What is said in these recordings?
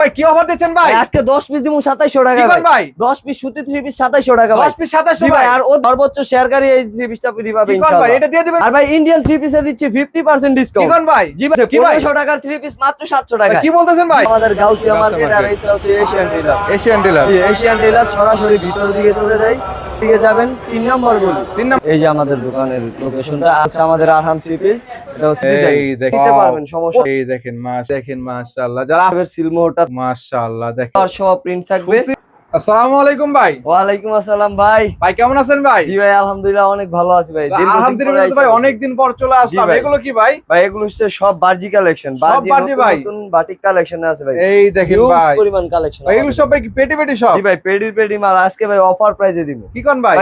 ভাই কি অফার দিচ্ছেন ভাই? আজকে দশ পিস দিমু 2700 টাকা কি ভাই। করেন ভাই? দশ পিস সুতি 3 পিস সাতাইশশো টাকা ভাই। দশ পিস সাতাশশো জি ভাই ভাই। আর ও সর্বোচ্চ শেয়ারকারী এই 3 পিসটা ফ্রি পাবে কি ভাই ইনশাআল্লাহ। এটা দিয়ে দিবেন? আর ভাই ইন্ডিয়ান 3 পিসে দিচ্ছি ফিফটি পার্সেন্ট কি ডিসকাউন্ট করেন ভাই? জি ভাই কি ভাই? পনেরোশো টাকার 3 পিস মাত্র সাতশো ভাই, টাকা কি বলতেছেন ভাই? আমাদের গাউসিয়া মার্কেট আর। এইটা হচ্ছে এশিয়ান ডিলার এশিয়ান ডিলার জি এশিয়ান ডিলার সরাসরি ভিতর দিকে চলে যাই। দিকে যাবেন তিন নম্বর গলি তিন নম্বর এই যে আমাদের দোকানের লোকেশনটা আছে আমাদের আরহাম থ্রি পিস এটা হচ্ছে এই। দেখেন। পারবেন সমস্যা এই দেখেন মাস দেখেন মাশাআল্লাহ। যারা সিলমোটা মাশাআল্লাহ দেখেন। সব প্রিন্ট থাকবে। আসসালামু আলাইকুম ভাই। ওয়ালাইকুম আসসালাম ভাই। ভাই কেমন আছেন ভাই? জি ভাই আলহামদুলিল্লাহ অনেক ভালো আছি ভাই। আলহামদুলিল্লাহ পর চলে আসলাম। এগুলো কি ভাই? ভাই এগুলো হচ্ছে সব বার্জি কালেকশন। বার্জি বার্জি ভাই। নতুন বাটিক কালেকশন আছে ভাই। এই দেখেন ভাই। পরিমাণ কালেকশন ভাই, এগুলো সব ভাই পেটি পেটি সব? জি ভাই মাল। আজকে ভাই অফার প্রাইজে দিব কি কোন ভাই?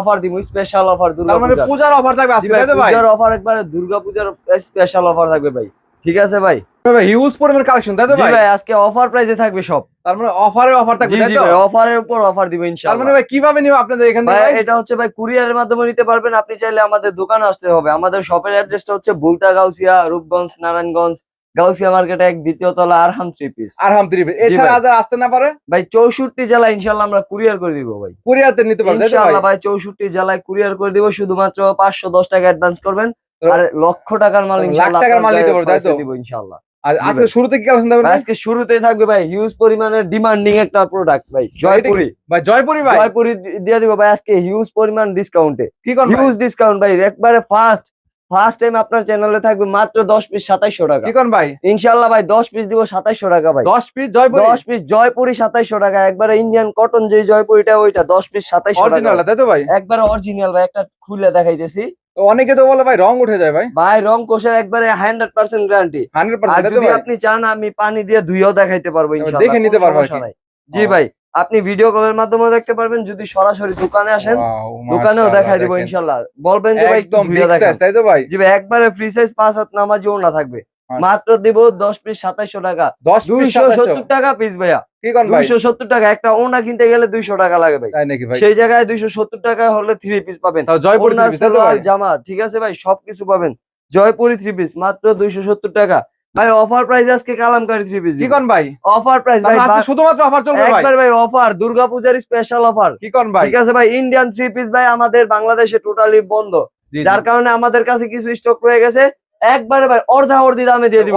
অফার দিব স্পেশাল অফার দুর্গা মানে পূজার। অফার থাকবে জি আজকে তাই তো ভাই? পূজার অফার একবারে দুর্গা পূজার স্পেশাল অফার থাকবে ভাই। ঠিক আছে ভাই? ভাই হিউজ পরিমাণ কালেকশন তাই তো ভাই? ভাই আজকে অফার প্রাইজে থাকবে সব। তার মানে অফারে অফার থাকবে জি তাই জি তো? ভাই অফারের উপর অফার দিব তার মানে ভাই কীভাবে নিব আপনাদের এখান থেকে ভাই ভাই? এটা হচ্ছে ভাই কুরিয়ারের মাধ্যমে নিতে পারবেন। আপনি চাইলে আমাদের দোকানে আসতে হবে। আমাদের শপের অ্যাড্রেসটা হচ্ছে বুলতা গাউসিয়া রূপগঞ্জ নারায়ণগঞ্জ গাউসিয়া মার্কেট এক দ্বিতীয় তলা আরহাম থ্রি পিস আর হাম ত্রিবে এছাড়া আদার আসতে না পারে? ভাই চৌষট্টি জেলা ইনশাল্লাহ আমরা কুরিয়ার করে দিব ভাই। কুরিয়ারতে নিতে পারবে তাই তো ভাই? ইনশাল্লাহ ভাই চৌষট্টি জেলায় কুরিয়ার করে দিব। শুধুমাত্র পাঁচশো দশ টাকা অ্যাডভান্স করবেন। আর লক্ষ টাকার মাল লাখ টাকার মাল নিতে পারবে, তাই তো? দিব ইনশাল্লাহ আজকে। শুরুতে কি কালেকশন ভাই? আজকে শুরুতেই থাকবে ভাই হিউজ পরিমাণের ডিমান্ডিং একটা প্রোডাক্ট ভাই জয়পুরি। ভাই জয়পুরি ভাই? জয়পুরি দিয়ে দিব ভাই আজকে হিউজ পরিমাণ ডিসকাউন্টে কি কোন হিউজ ডিসকাউন্ট ভাই একবারে ফার্স্ট ফার্স্ট টাইম আপনার চ্যানেলে থাকবে মাত্র দশ পিস সাতাইশশো টাকা। কি কোন ভাই? ইনশাল্লাহ ভাই দশ পিস দিব সাতাইশশো টাকা ভাই। 10 পিস জয়পুরি? দশ পিস জয়পুরি সাতাইশশো টাকা একবারে ইন্ডিয়ান কটন যে জয়পুরিটা ওইটা দশ পিস সাতাইশশো টাকা। অরিজিনাল তাই তো ভাই? একবারে অরিজিনাল ভাই একটা খুলে দেখাইতেছি। অনেকে তো বলে ভাই রং উঠে যায় ভাই। ভাই রং কোষের একবারে হান্ড্রেড পার্সেন্ট গ্যারান্টি। 100% আর তাই তো যদি আপনি চান আমি পানি দিয়ে ধুইও দেখাইতে পারব দেখে নিতে পারব। জি ভাই আপনি ভিডিও কলের মাধ্যমে দেখতে পারবেন যদি সরাসরি দোকানে আসেন দোকানেও দেখাই দিব ইনশাল্লাহ। বলবেন যে ভাই একদম তাই তো ভাই? জি ভাই একবারে ফ্রি সাইজ পাঁচ হাত নামাজিও না থাকবে। আচ্ছা। মাত্র দিব দশ পিস সাতাইশশো টাকা। 10 পিস দুইশো সত্তর টাকা পিস ভাইয়া। টাকা একটা ওনা কিনতে গেলে দুইশো টাকা লাগে ভাই। সেই জায়গায় দুইশো সত্তর টাকা হলে থ্রি পিস পাবেন। জামা ঠিক আছে ভাই সবকিছু পাবেন। জয়পুরি থ্রি পিস মাত্র দুইশো সত্তর টাকা। ভাই অফার প্রাইস আজকে কালামকারী থ্রি পিস কি কোন ভাই? অফার প্রাইস ভাই শুধুমাত্র অফার চলবে ভাই? একবার ভাই অফার দুর্গাপূজার স্পেশাল অফার কি কোন ভাই? ঠিক আছে ভাই ইন্ডিয়ান থ্রি পিস ভাই আমাদের বাংলাদেশে টোটালি বন্ধ। যার কারণে আমাদের কাছে কিছু স্টক রয়ে গেছে। একবারে ভাই অর্ধা অর্ধি দামে দিয়ে দিব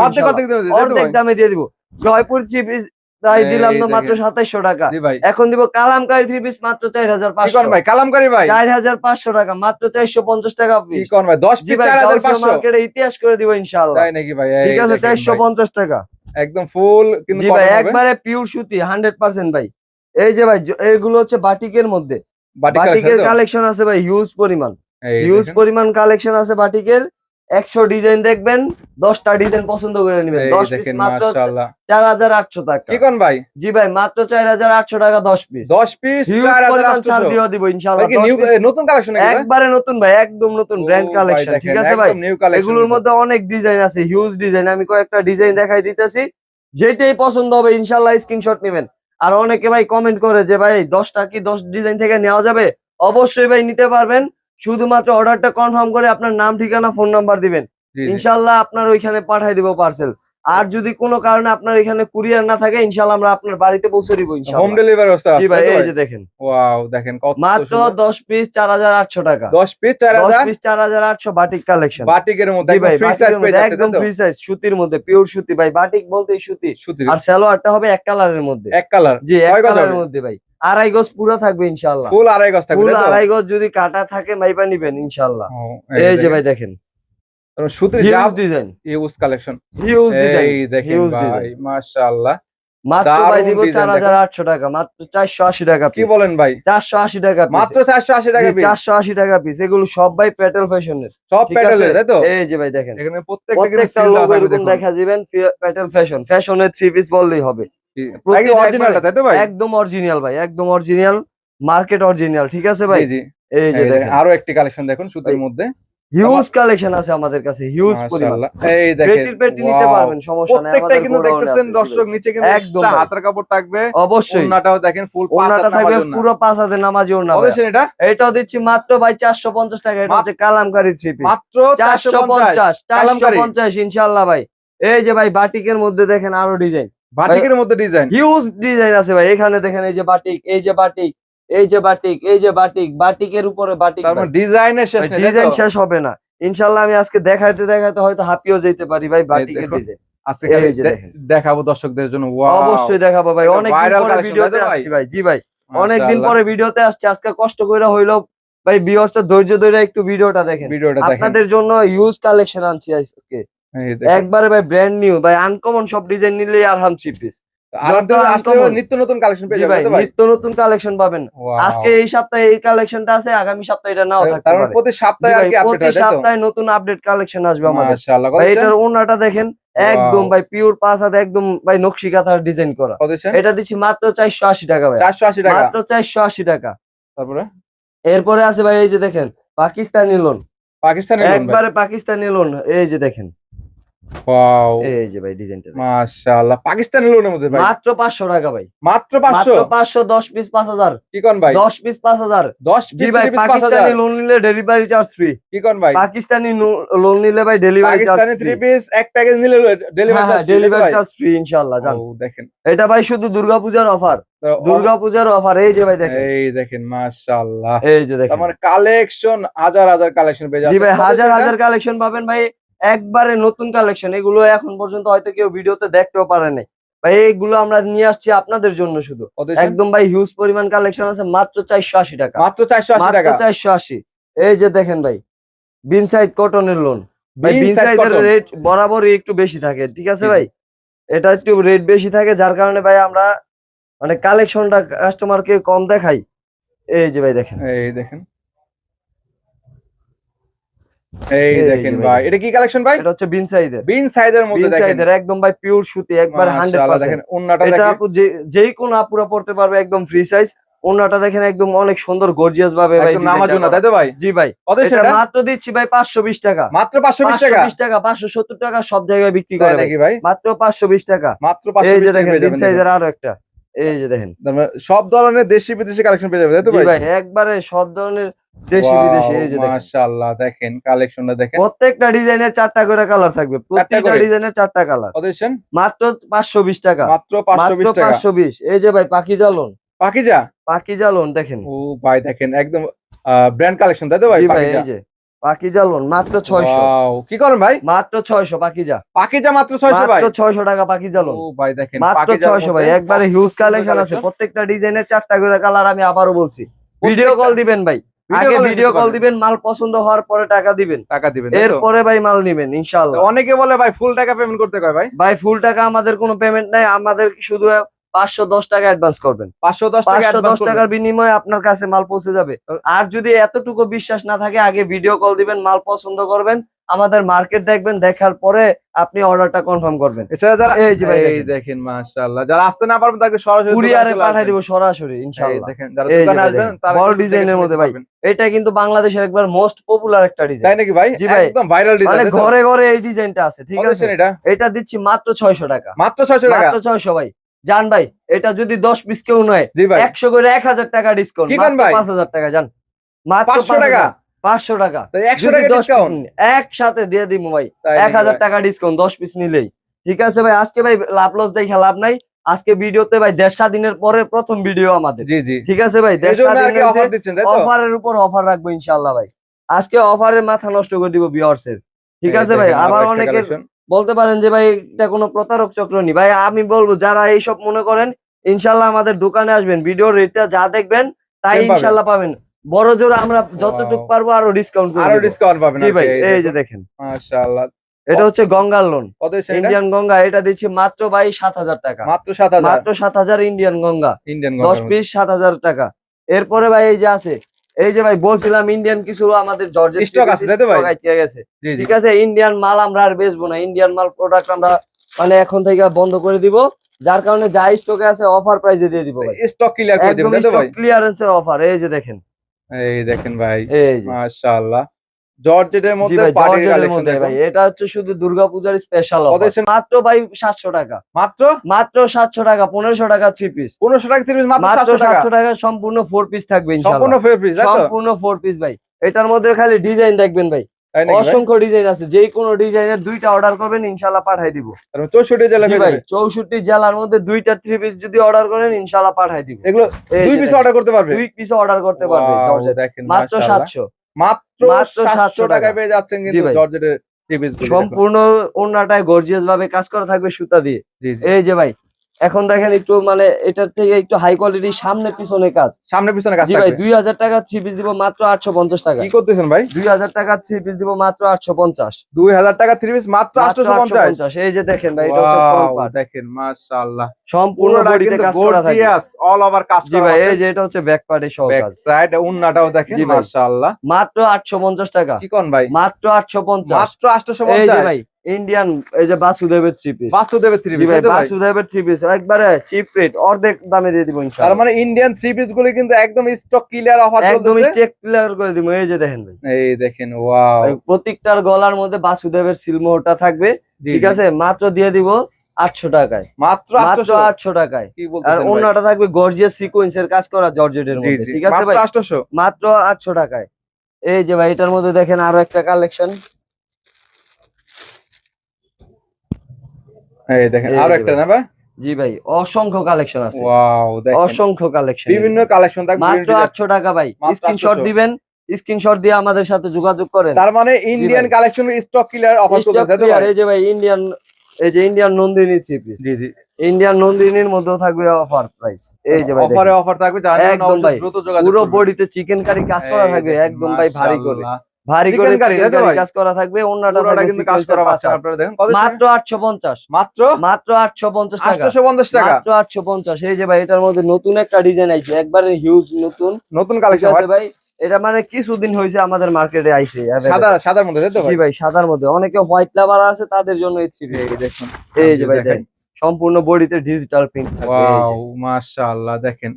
অর্ধেক? দামে দিয়ে দিব জয়পুর থ্রি পিস তাই দিলাম তো মাত্র সাতাইশশো টাকা। এখন দিব কালামকারী থ্রি পিস মাত্র চার হাজার পাঁচশো ভাই? কালামকারী ভাই? চার হাজার পাঁচশো টাকা মাত্র চারশো পঞ্চাশ টাকা কি পিস কোন ভাই? 10 জি পিস ভাই 4500 মার্কেটে ইতিহাস করে দিব ইনশাআল্লাহ। তাই নাকি ভাই? ঠিক আছে চারশো পঞ্চাশ টাকা। একদম ফুল কিন্তু জি ভাই একবারে পিওর সুতি হান্ড্রেড পার্সেন্ট ভাই। এই যে ভাই এগুলো হচ্ছে বাটিকের মধ্যে। বাটিকের কালেকশন আছে ভাই হিউজ পরিমাণ। হিউজ পরিমাণ কালেকশন আছে বাটিকের। একশো ডিজাইন দেখবেন দশটা ডিজাইন পছন্দ করে নিবেন। দশ পিস মাত্র চার হাজার আটশো টাকা। ভাই? জি ভাই মাত্র চার হাজার আটশো টাকা দশ পিস 10 পিস ছাড় দিয়ে দিব ভাই ইনশাআল্লাহ কি 10 নিউ piece? নতুন কালেকশন? একবারে নতুন ভাই একদম নতুন ব্র্যান্ড কালেকশন ঠিক আছে ভাই? এগুলোর মধ্যে অনেক ডিজাইন আছে হিউজ ডিজাইন আমি কয়েকটা ডিজাইন দেখাই দিতেছি। যেটাই পছন্দ হবে ইনশাল্লাহ স্ক্রিনশট নেবেন। আর অনেকে ভাই কমেন্ট করে যে ভাই দশটা কি দশ ডিজাইন থেকে নেওয়া যাবে? অবশ্যই ভাই নিতে পারবেন। শুধুমাত্র অর্ডারটা কনফার্ম করে আপনার নাম ঠিকানা ফোন নাম্বার দিবেন। ইনশাল্লাহ আপনার ওইখানে পাঠাই দিব পার্সেল আর যদি কোনো কারণে আপনার এখানে কুরিয়ার না থাকে ইনশাল্লাহ আমরা আপনার বাড়িতে পৌঁছে দিব হোম ইনশাল্লাহ ডেলিভারি ব্যবস্থা জি ভাই এই যে দেখেন। ওয়াও দেখেন কত মাত্র দশ পিস চার হাজার আটশো টাকা। 10 পিস দশ 4000 পিস চার হাজার আটশো বাটিক কালেকশন বাটিকের মধ্যে একদম ফ্রি সাইজ পেয়ে যাচ্ছে একদম ফ্রি সাইজ সুতির মধ্যে পিওর সুতি ভাই বাটিক বলতে সুতি। আর সালোয়ারটা হবে এক কালারের মধ্যে। এক কালার জি এক কালারের মধ্যে ভাই। আড়াই গজ পুরো থাকবে ইনশাআল্লাহ। ফুল আড়াই গজ থাকবে ফুল আড়াই গজ যদি কাটা থাকে মাইপা নিবেন ইনশাআল্লাহ। ও, এই যে। ভাই দেখেন। সুতির huge design use collection huge design এই দেখেন ভাই মাশাআল্লাহ। মাত্র ভাই দিব টাকা মাত্র টাকা কি বলেন ভাই? টাকা পিস মাত্র 480 টাকা পিস চারশো আশি টাকা পিস এগুলো সব ভাই প্যাটেল ফ্যাশনের সব প্যাটেলের তাই তো? এই যে ভাই দেখেন। এখানে প্রত্যেকটা প্রত্যেকটা এরকম দেখা যাবেন প্যাটেল ফ্যাশন ফ্যাশনের থ্রি পিস বললেই হবে। অরিজিনালটা একবারে- তাই তো ভাই? একদম অরিজিনাল ভাই একদম অরিজিনাল মার্কেট অরিজিনাল ঠিক আছে ভাই? এই যে আরও একটি কালেকশন দেখুন সুতির মধ্যে। হিউজ কালেকশন আছে আমাদের কাছে হিউজ পরিমাণ। এই দেখেন পেটি পেটি নিতে পারবেন সমস্যা নাই কিন্তু গোডাউনে দেখতেছেন দর্শক নিচে কিন্তু একদম হাতের কাপড় থাকবে অবশ্যই। ওন্নাটাও দেখেন ফুল থাকবে পুরো পাঁচ হাতে নামাজি এটা? এটাও দিচ্ছি মাত্র ভাই চারশো পঞ্চাশ টাকা এটা হচ্ছে কালামকারি থ্রি পিস মাত্র চারশো 450 পঞ্চাশ চারশো পঞ্চাশ ইনশাল্লাহ ভাই। এই যে ভাই বাটিকের মধ্যে দেখেন আরও ডিজাইন বাটিকের মধ্যে ডিজাইন হিউজ ডিজাইন আছে ভাই। এখানে দেখেন এই যে বাটিক এই যে বাটিক এই যে বাটিক এই যে বাটিক বাটিকের উপরে বাটিক তার মানে ডিজাইনের শেষ ডিজাইন শেষ হবে না। ইনশাল্লাহ আমি আজকে দেখাইতে দেখাইতে হয়তো হাঁপিয়েও যেতে পারি ভাই বাটিকের ডিজাইন আজকে। দেখাবো দর্শকদের জন্য। অবশ্যই দেখাবো ভাই। অনেক ভিডিওতে ভাই? আসছি ভাই। জি ভাই। অনেকদিন পরে ভিডিওতে আসছি। আজকে কষ্ট করে হইল। ভাই ভিউয়ার্সটা ধৈর্য ধরে একটু ভিডিওটা দেখেন। ভিডিওটা আপনাদের জন্য ইউজ কালেকশন আনছি আজকে। একবারে ভাই ব্র্যান্ড নিউ ভাই আনকমন সব ডিজাইন নিলে আর হাম থ্রি পিস আর যত আসলে uncommon। নিত্য নতুন কালেকশন পেয়ে যাবেন ভাই নিত্য নতুন কালেকশন পাবেন। আজকে এই সপ্তাহে এই কালেকশনটা আছে আগামী সপ্তাহে এটা নাও থাকতে পারে। প্রতি সপ্তাহে আর কি আপডেট প্রতি সপ্তাহে নতুন আপডেট কালেকশন আসবে আমাদের। মাশাআল্লাহ। কত এটার ওনাটা দেখেন একদম ভাই পিওর পাঁচ হাত একদম ভাই নকশি কাঁথার ডিজাইন করা। এটা দিচ্ছি মাত্র চারশো আশি টাকা ভাই। 480 টাকা। মাত্র চারশো আশি টাকা। তারপরে? এরপরে আছে ভাই এই যে দেখেন পাকিস্তানি লোন পাকিস্তানি লোন একবারে পাকিস্তানি লোন এই যে দেখেন। ওয়াও এই যে ভাই ডিজাইনটা মাশাআল্লাহ পাকিস্তানি লোনের মধ্যে ভাই? মাত্র পাঁচশো টাকা ভাই। মাত্র 500 পিস কি কোন ভাই? দশ পিস পাঁচ হাজার। 10 পিস ভাই 5000 পাকিস্তানি লোন নিলে ডেলিভারি চার্জ ফ্রি কি কোন ভাই? পাকিস্তানি লোন নিলে ভাই delivery charge Pakistani three piece এক প্যাকেজ নিলে delivery charge delivery charge free ইনশাআল্লাহ জান। দেখেন। এটা ভাই শুধু দুর্গাপূজার অফার দুর্গাপূজার অফার এই যে ভাই দেখেন। এই দেখেন মাশাআল্লাহ। এই যে দেখেন। মানে কালেকশন হাজার হাজার কালেকশন পেয়ে জি ভাই হাজার হাজার কালেকশন পাবেন ভাই একবারে নতুন কালেকশন এগুলো এখন পর্যন্ত হয়তো কেউ ভিডিওতে দেখতেও পারে নাই। ভাই এইগুলো আমরা নিয়ে আসছি আপনাদের জন্য শুধু। একদম ভাই হিউজ পরিমাণ কালেকশন আছে মাত্র চারশো আশি টাকা। মাত্র 480 মাত্র টাকা? চারশো আশি। এই যে দেখেন ভাই বিন বিনসাইড কটনের লোন ভাই side বিনসাইডের cotton। রেট বরাবরই একটু বেশি থাকে ঠিক আছে ভাই? এটা একটু রেট বেশি থাকে যার কারণে ভাই আমরা মানে কালেকশনটা কাস্টমারকে কম দেখাই। এই যে ভাই দেখেন। এই দেখেন। এই এই দেখেন ভাই ভাই এটা কি কালেকশন ভাই? এটা হচ্ছে বিনসাইডের বিন সাইজের মধ্যে দেখেন। একদম ভাই পিওর সুতি একবার হান্ড্রেড মাশাআল্লাহ দেখেন ওন্নাটা এটা আপু যে- যেই কোন আপুরা পড়তে পারবে একদম ফ্রি সাইজ দেখেন একদম অনেক সুন্দর গর্জিয়াস ভাবে ভাই একদম। তাই তো ভাই? জি ভাই কত এটা মাত্র দিচ্ছি ভাই পাঁচশো বিশ টাকা। মাত্র 520 টাকা 520 টাকা? পাঁচশো সত্তর টাকা সব জায়গায় বিক্রি করে ভাই। নাকি ভাই। মাত্র টাকা। মাত্র এই যে দেখেন বিন সাইজের আরও একটা। এই যে দেখেন। মানে সব ধরনের দেশি বিদেশি কালেকশন পেয়ে যাবে তাই তো ভাই? ভাই একবারে সব ধরনের দেশি Wow, বিদেশি এই যে দেখেন। মাশাআল্লাহ দেখেন কালেকশনটা দেখেন। প্রত্যেকটা ডিজাইনের চারটা করে কালার থাকবে। প্রত্যেকটা ডিজাইনের চারটা কালার মাত্র টাকা। মাত্র মাত্র 520 টাকা। পাঁচশো বিশ। এই যে ভাই পাকিজা লোন দেখেন। ও ভাই দেখেন একদম ব্র্যান্ড কালেকশন তাই তো ভাই পাকিজা? এই যে লোন মাত্র কি করেন ভাই? মাত্র পাকিজা। মাত্র 600 ভাই? মাত্র ছয়শো টাকা পাখিজা লোন ও ভাই দেখেন মাত্র পাকিজার ছয়শো ভাই। একবারে হিউজ কালেকশন আছে। প্রত্যেকটা ডিজাইনের চারটা করে কালার আমি আবারও বলছি। ভিডিও কল দিবেন ভাই। আগে ভিডিও কল দিবেন মাল পছন্দ হওয়ার পরে টাকা দিবেন। টাকা দিবেন? এরপরে ভাই মাল নিবেন ইনশাল্লাহ অনেকে বলে ভাই ফুল টাকা পেমেন্ট করতে কয় ভাই? ভাই ফুল টাকা আমাদের কোনো পেমেন্ট নাই আমাদের শুধু পাঁচশো দশ টাকা অ্যাডভান্স করবেন। পাঁচশো দশ পাঁচশো দশ টাকার বিনিময়ে আপনার কাছে মাল পৌঁছে যাবে। আর যদি এতটুকু বিশ্বাস না থাকে আগে ভিডিও কল দিবেন মাল পছন্দ করবেন আমাদের মার্কেট দেখবেন দেখার পরে আপনি অর্ডারটা কনফার্ম করবেন। এছাড়া যারা এই যে ভাই এই দেখেন। মাশাআল্লাহ। যারা আসতে না পারবেন তাকে সরাসরি কুরিয়ারে দিব সরাসরি ইনশাআল্লাহ। দেখেন যারা দোকানে ভাই আসবেন তারা বল ডিজাইনের মধ্যে ভাই। এটা কিন্তু বাংলাদেশের একবার মোস্ট পপুলার একটা ডিজাইন তাই নাকি ভাই? জি ভাই। একদম ভাইরাল ডিজাইন মানে ঘরে ঘরে এই ডিজাইনটা আছে ঠিক আছে? এটা? এটা দিচ্ছি মাত্র ছয়শো টাকা। মাত্র 600 টাকা? মাত্র ছয়শো ভাই। জান ভাই এটা যদি দশ পিস কেউ নয় জি ভাই। একশো করে এক হাজার টাকা ডিসকাউন্ট? পাঁচ হাজার টাকা জান। মাত্র 500 টাকা? পাঁচশো টাকা। তাই 100 যদি টাকা 10 ডিসকাউন্ট piece নিন, একসাথে দিয়ে দিব ভাই। এক হাজার টাকা ডিসকাউন্ট দশ পিস নিলেই। ঠিক আছে ভাই আজকে ভাই লাভ লস দেখে লাভ নাই। আজকে ভিডিওতে ভাই দেড় স্বাধীনের পরে প্রথম ভিডিও আমাদের। ঠিক আছে ভাই অফারের উপর অফার রাখব ইনশাল্লাহ ভাই। আজকে অফারের মাথা নষ্ট করে দিব এর ঠিক আছে ভাই আবার অনেকে বলতে পারেন যে ভাই এটা কোনো প্রতারক চক্র নি। ভাই আমি বলব যারা এইসব মনে করেন ইনশাল্লাহ আমাদের দোকানে আসবেন। ভিডিও রেটটা যা দেখবেন তাই। ইনশাল্লাহ পাবেন। বড় জোর আমরা যতটুকু পারব আরও ডিসকাউন্ট আরও ডিসকাউন্ট পাবেন জি ভাই এই যে দেখেন। মাশাআল্লাহ। এটা হচ্ছে গঙ্গার লোন ইন্ডিয়ান গঙ্গা এটা দিচ্ছি মাত্র ভাই সাত হাজার টাকা। মাত্র 7000 মাত্র সাত হাজার ইন্ডিয়ান গঙ্গা। ইন্ডিয়ান দশ পিস সাত হাজার টাকা। এরপরে ভাই এই যে আছে এই যে ভাই বলছিলাম ইন্ডিয়ান কিছু আমাদের জর্জেট Stock আছে, তাই তো ভাই? গেছে। ঠিক আছে ইন্ডিয়ান মাল আমরা আর বেচবো না। ইন্ডিয়ান মাল প্রোডাক্ট আমরা মানে এখন থেকে বন্ধ করে দিব। যার কারণে যা স্টকে আছে অফার প্রাইসে দিয়ে দিব ভাই। স্টক ক্লিয়ার করে তাই তো ভাই? ক্লিয়ারেন্সের অফার এই যে দেখেন। এই দেখেন ভাই এই মাশাআল্লাহ। জর্জেটের মধ্যে পার্টির কালেকশন মধ্যে ভাই এটা হচ্ছে শুধু দুর্গাপূজার স্পেশাল অফার মাত্র ভাই সাতশো টাকা। মাত্র? মাত্র সাতশো টাকা পনেরোশো টাকা থ্রি পিস 1500 টাকা 30 মাত্র মাত্র 700 টাকা? সাতশো টাকা সম্পূর্ণ ফোর পিস থাকবে সম্পূর্ণ ফোর পিস সম্পূর্ণ ফোর পিস ভাই। এটার মধ্যে খালি ডিজাইন দেখবেন ভাই? অসংখ্য ডিজাইন আছে যে কোনো ডিজাইনের দুইটা অর্ডার করবেন ইনশাল্লাহ পাঠাই দিব। 64 জেলা ভাই চৌষট্টি জেলার মধ্যে দুইটা থ্রি পিস যদি অর্ডার করেন ইনশাল্লাহ পাঠাই দিব। এগুলো দুই পিস অর্ডার করতে পারবে? দুই পিস অর্ডার করতে পারবে দেখেন মাত্র সাতশো। মাত্র মাত্র 700 700 টাকায় টাকা। পেয়ে যাচ্ছেন কিন্তু জর্জেটের সম্পূর্ণ ওনাটায় গর্জিয়াস ভাবে কাজ করা থাকবে সুতা দিয়ে। এই যে ভাই এখন দেখেন একটু মানে এটার থেকে একটু হাই কোয়ালিটি সামনে পিছনে কাজ। সামনে পিছনে কাজ ভাই দুই হাজার টাকা থ্রি পিস দিব মাত্র আটশো পঞ্চাশ টাকা। কি করতেছেন ভাই? দুই হাজার টাকা থ্রি পিস দিব মাত্র আটশো পঞ্চাশ। 2000 টাকা থ্রি পিস মাত্র 850 এই যে দেখেন ভাই দেখেন মাশাআল্লাহ। সম্পূর্ণ বডিতে কাজ করা গর্জিয়াস অল ওভার কাজ জি ভাই এই যে এটা হচ্ছে ব্যাক পার্টে সহ ব্যাক সাইড উন্নাটাও দেখেন। মাশাআল্লাহ। মাত্র আটশো পঞ্চাশ টাকা। কি কোন ভাই? মাত্র আটশো পঞ্চাশ। মাত্র এই যে 850 ভাই ইন্ডিয়ান এই যে বাসুদেবের থ্রি পিস বাস্তুদেবের থ্রি পিস ভাই বাসুদেবের থ্রি পিস একবারে চিপ রেট অর্ধেক দামে দিয়ে দিব তার মানে ইন্ডিয়ান থ্রি পিসগুলো কিন্তু একদম স্টক ক্লিয়ার অফার একদম চলতেছে চেক ক্লিয়ার করে দিব এই যে দেখেন ভাই। এই দেখেন ওয়াও প্রত্যেকটার গলার মধ্যে বাসুদেবের সিলমোহরটা থাকবে ঠিক আছে? মাত্র দিয়ে দিব আটশো টাকায়। মাত্র মাত্র আটশো টাকায়। আর? অন্যটা থাকবে গর্জিয়াস সিকোয়েন্সের কাজ করা জর্জেটের মধ্যে ঠিক আছে ভাই? মাত্র আটশো টাকায়। এই যে ভাই এটার মধ্যে দেখেন আরও একটা কালেকশন এই দেখেন আরও একটা না ভাই? জি ভাই অসংখ্য কালেকশন আছে। ওয়াও দেখেন। অসংখ্য কালেকশন বিভিন্ন কালেকশন থাকবে মাত্র টাকা ভাই। মাত্র স্ক্রিনশট 800 দিবেন স্ক্রিনশট দিয়ে আমাদের সাথে যোগাযোগ করেন। তার মানে Indian. Collection stock clear offer? এই যে ভাই ইন্ডিয়ান এই যে ইন্ডিয়ান নন্দিনী থ্রি পিস জি জি। ইন্ডিয়ান নন্দিনীর মধ্যেও থাকবে অফার প্রাইস এই যে ভাই অফারে অফার থাকবে যারা একদম ভাই। পুরো বডিতে চিকেন কারি কাজ করা থাকবে একদম ভাই ভারী করে। ভারী করে? কাজ করা থাকবে পুরোটা কিন্তু কাজ করা আপনারা দেখেন কত মাত্র আটশো পঞ্চাশ। মাত্র? মাত্র আটশো পঞ্চাশ টাকা। 850 টাকা? মাত্র আটশো পঞ্চাশ। এই যে ভাই এটার মধ্যে নতুন একটা ডিজাইন আইছে একবারে হিউজ নতুন। নতুন কালেকশন আছে ভাই এটা মানে কিছুদিন হয়েছে আমাদের মার্কেটে আইছে সাদা সাদার মধ্যে তাই তো জি ভাই? সাদার মধ্যে। অনেকে হোয়াইট লাভার আছে তাদের জন্য এই এই দেখুন। এই যে ভাই দেখেন। সম্পূর্ণ বডিতে ডিজিটাল প্রিন্ট থাকবে। ওয়াও মাশাআল্লাহ দেখেন।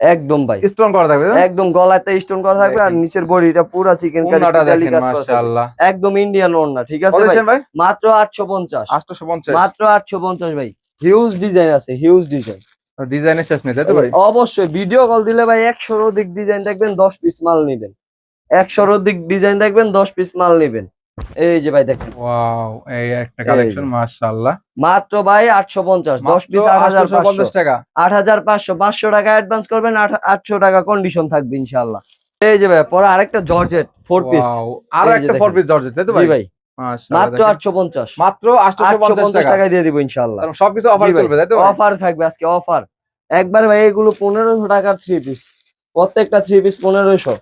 একদম ভাই। স্টোন করা থাকবে একদম গলাতে স্টোন করা থাকবে আর নিচের বডিটা পুরো চিকেন কারি। মাশাআল্লাহ। একদম ইন্ডিয়ান ওন্না ঠিক আছে ভাই? মাত্র আটশো পঞ্চাশ। 850 মাত্র আটশো পঞ্চাশ ভাই। হিউজ ডিজাইন আছে হিউজ ডিজাইন ডিজাইনের শেষ নেই তাই তো ভাই? অবশ্যই। ভিডিও কল দিলে ভাই একশোর অধিক ডিজাইন দেখবেন দশ পিস মাল নিবেন। একশোর অধিক ডিজাইন দেখবেন দশ পিস মাল নিবেন। এই যে ভাই দেখেন। ওয়াও এই একটা কালেকশন মাশাআল্লাহ। মাত্র ভাই আটশো পঞ্চাশ দশ পিস আট হাজার পাঁচশো। 850 টাকা। আট হাজার পাঁচশো পাঁচশো টাকা অ্যাডভান্স করবেন আট- আটশো টাকা কন্ডিশন থাকবে ইনশাল্লাহ এই যে ভাই পরে আরেকটা জর্জেট ফোর পিস ওয়াও আরও একটা ফোর পিস জর্জেট তাই তো জি ভাই? ভাই। মাত্র দেখেন। আটশো পঞ্চাশ। মাত্র আটশো 850 পঞ্চাশ টাকা। দিয়ে দিব সবকিছু অফার চলবে তাই তো অফার থাকবে আজকে অফার একবার ভাই এগুলো পনেরোশো টাকার থ্রি পিস প্রত্যেকটা থ্রি পিস পনেরোশো।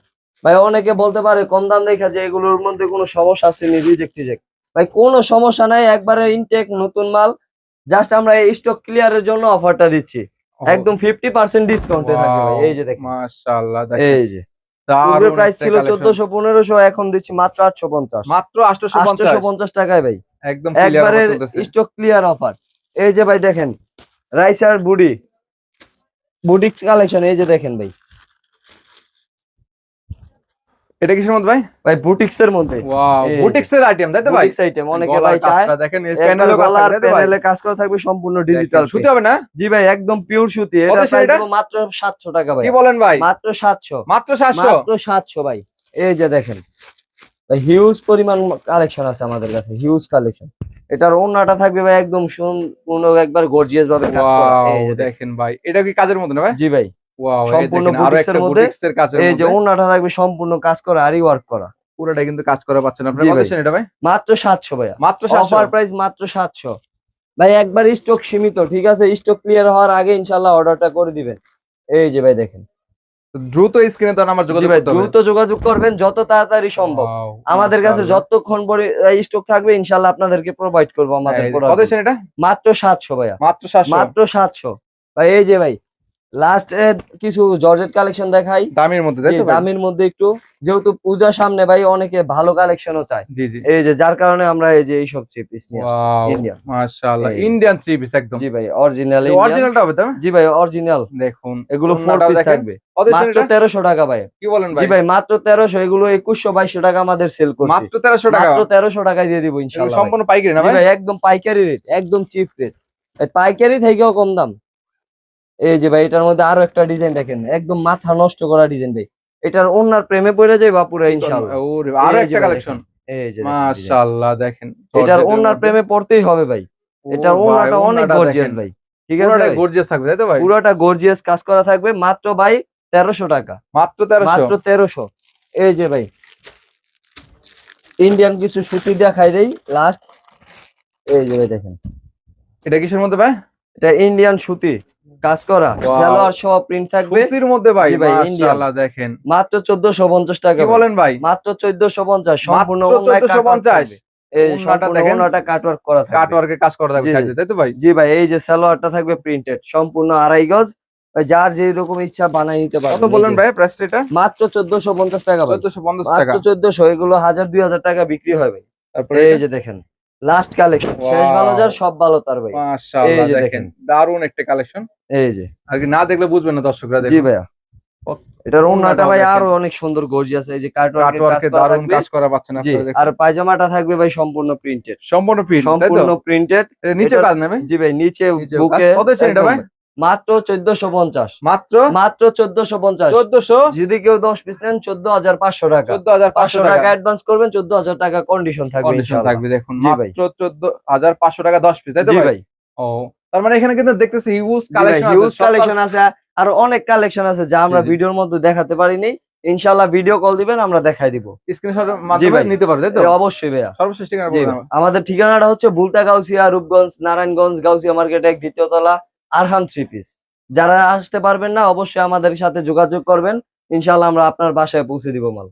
ভাই অনেকে বলতে পারে কম দাম দেখা যে এগুলোর মধ্যে কোনো সমস্যা আছে নি রিজেক্ট টিজেক্ট ভাই কোনো সমস্যা নাই একবারে ইনটেক নতুন মাল জাস্ট আমরা এই স্টক ক্লিয়ারের জন্য অফারটা দিচ্ছি। একদম ফিফটি পার্সেন্ট ডিসকাউন্টে থাকবে ভাই এই যে দেখেন। মাশাআল্লাহ দেখেন। এই যে। পূর্বে প্রাইস ছিল collection। চোদ্দশো পনেরোশো এখন দিচ্ছি মাত্র আটশো পঞ্চাশ। মাত্র 850 আটশোশো পঞ্চাশ টাকায় ভাই। একদম ক্লিয়ার একবারে স্টক ক্লিয়ার অফার এই যে ভাই দেখেন রাইসার বুডি বুটিক্স কালেকশন এই যে দেখেন ভাই। এটা কিসের মধ্যে ভাই? ভাই বুটিক্স এর মধ্যে ওয়াও বুটিক্স এর আইটেম তাই তো ভাই? বুটিক্স আইটেম অনেকে ভাই চায়। দেখেন একবার কাজ ভাই? প্যানেলে কাজ করা থাকবে সম্পূর্ণ ডিজিটাল সুতি হবে না? জি ভাই একদম পিওর সুতি। এটা প্রাইস? মাত্র 700 টাকা ভাই। কি বলেন ভাই? মাত্র 700 মাত্র 700 মাত্র 700 ভাই। এই যে দেখেন। ভাই হিউজ পরিমাণ কালেকশন আছে আমাদের কাছে হিউজ কালেকশন এটার ওন্নাটা থাকবে ভাই একদম সম্পূর্ণ একবার গর্জিয়াস ভাবে কাজ করা। এই দেখেন। ভাই এটা কি কাজের মধ্যে না ভাই? জি ভাই। সম্পূর্ণ বুটিক্সের মধ্যে এই যে থাকবে কাজ করা আরই ওয়ার্ক করা। পুরোটা কিন্তু কাজ করা পাচ্ছেন আপনারা। কত এটা ভাই? মাত্র 700 ভাইয়া। মাত্র অফার 700 প্রাইস মাত্র 700 ভাই একবার স্টক সীমিত ঠিক আছে? স্টক ক্লিয়ার হওয়ার আগে ইনশাআল্লাহ অর্ডারটা করে দিবেন। এই যে ভাই দেখেন। দ্রুত স্ক্রিনে তো আমার যোগাযোগ করতে হবে। দ্রুত যোগাযোগ করবেন যত তাড়াতাড়ি সম্ভব। আমাদের কাছে। যতক্ষণ স্টক থাকবে ইনশাআল্লাহ আপনাদেরকে প্রোভাইড করব আমাদের কত এটা? মাত্র 700 ভাইয়া। মাত্র 700 মাত্র 700 ভাই এই যে ভাই লাস্ট কিছু জর্জেট কালেকশন দেখাই। দামের মধ্যে? দামের মধ্যে একটু। যেহেতু পূজা সামনে ভাই অনেকে ভালো কালেকশনও চায়। জি জি। এই যে যার কারণে আমরা এই যে এইসব থ্রি পিস নিয়ে ইন্ডিয়ান মাশাআল্লাহ। ইন্ডিয়ান থ্রি পিস একদম। জি ভাই অরিজিনাল অরিজিনালটা হবে তো জি ভাই অরিজিনাল দেখুন এগুলো ফোর পিস থাকবে। মাত্র টাকা ভাই। কি বলেন জি ভাই মাত্র তেরোশো এগুলো টাকা আমাদের সেল করছি। মাত্র 1300 টাকা? মাত্র তেরোশো টাকায় দিয়ে দিব এগুলো সম্পূর্ণ পাইকারি না জি ভাই? ভাই একদম পাইকারি রেট একদম চিপ রেট পাইকারি থেকেও কম দাম। এই যে ভাই এটার মধ্যে আরও একটা ডিজাইন দেখেন। একদম মাথা নষ্ট করা ডিজাইন ভাই। এটার ওনার প্রেমে পড়ে যায় বাপুরা ইনশাল্লাহ ওরে আরও একটা কালেকশন এই যে দেখেন মাশাআল্লাহ দেখেন। এটার ওনার প্রেমে পড়তেই হবে ভাই। এটার ওনাটা অনেক গর্জিয়াস ভাই ঠিক আছে ভাই? গর্জিয়াস থাকবে তাই তো ভাই? পুরোটা গর্জিয়াস কাজ করা থাকবে মাত্র ভাই তেরোশো টাকা। মাত্র 1300 মাত্র তেরোশো। এই যে ভাই ইন্ডিয়ান কিছু সুতি দেখাই দেই লাস্ট এই যে ভাই দেখেন। এটা কিসের মধ্যে ভাই? এটা ইন্ডিয়ান সুতি। কাজ করা. সালোয়ার সহ প্রিন্ট থাকবে। সুতির মধ্যে ভাই মাশাআল্লাহ দেখেন। মাত্র চোদ্দশো পঞ্চাশ টাকা কি বলেন ভাই? মাত্র চোদ্দশো পঞ্চাশ সম্পূর্ণ মাত্র ওড়নায় cut work 1450 এই সম্পূর্ণ দেখেন। ওড়নাটা কাটওয়ার্ক করা থাকবে। কাটওয়ার্কে কাজ করা থাকবে। সাইডে তাই তো ভাই? জি ভাই এই যে সালোয়ারটা থাকবে প্রিন্টেড সম্পূর্ণ আড়াই গজ। যার যে রকম ইচ্ছা বানাই নিতে পারবেন কত যে। ভাই প্রাইস এটা? মাত্র চোদ্দশো পঞ্চাশ টাকা ভাই। 1450 টাকা। মাত্র চোদ্দশো এগুলো হাজার দুই হাজার টাকা বিক্রি হয় ভাই তারপরে এই যে দেখেন। লাস্ট কালেকশন শেষ ভালো যার সব ভালো তার ভাই। মাশাআল্লাহ দেখেন। দারুণ একটা কালেকশন এই যে। আর কি না দেখলে বুঝবেন না দর্শকরা জি দেখুন। ভাইয়া। এটার ওন্নাটা ভাই আরও অনেক সুন্দর গর্জিয়াস এই যে কাটওয়ার্কে দারুণ কাজ করা পাচ্ছেন আপনারা দেখুন। আর পায়জামাটা থাকবে ভাই সম্পূর্ণ প্রিন্টেড সম্পূর্ণ প্রিন্ট সম্পূর্ণ প্রিন্টেড নিচে কাজ নেবে জি ভাই নিচে বুকে কত এটা ভাই? মাত্র চোদ্দশো পঞ্চাশ। মাত্র? মাত্র চোদ্দশো পঞ্চাশ। 1400 যদি কেউ দশ পিস নেন চোদ্দ হাজার পাঁচশো টাকা। 14500 পাঁচশো টাকা। অ্যাডভান্স করবেন চোদ্দ হাজার টাকা কন্ডিশন থাকবে কন্ডিশন থাকবে দেখুন জি ভাই। মাত্র 14500 টাকা 10 পিস তাই তো ভাই? ও তার মানে এখানে কিন্তু দেখতেছি হিউজ কালেকশন হিউজ কালেকশন আছে। আর অনেক কালেকশন আছে যা আমরা। ভিডিওর মধ্যে দেখাতে পারিনি। ইনশাআল্লাহ ভিডিও কল দিবেন আমরা দেখাই দিব। স্ক্রিনশটের মাধ্যমে। নিতে পারবে তাই তো? অবশ্যই ভাইয়া। সর্বশেষ ঠিকানা। আমাদের ঠিকানাটা হচ্ছে বুলতা গাউসিয়া রূপগঞ্জ নারায়ণগঞ্জ গাউসিয়া মার্কেট এক দ্বিতীয় তলা। আরহাম থ্রি পিস যারা আসতে পারবেন না, অবশ্যই আমাদের সাথে যোগাযোগ করবেন। ইনশাল্লাহ আমরা আপনার বাসায় পৌঁছে দিব মাল।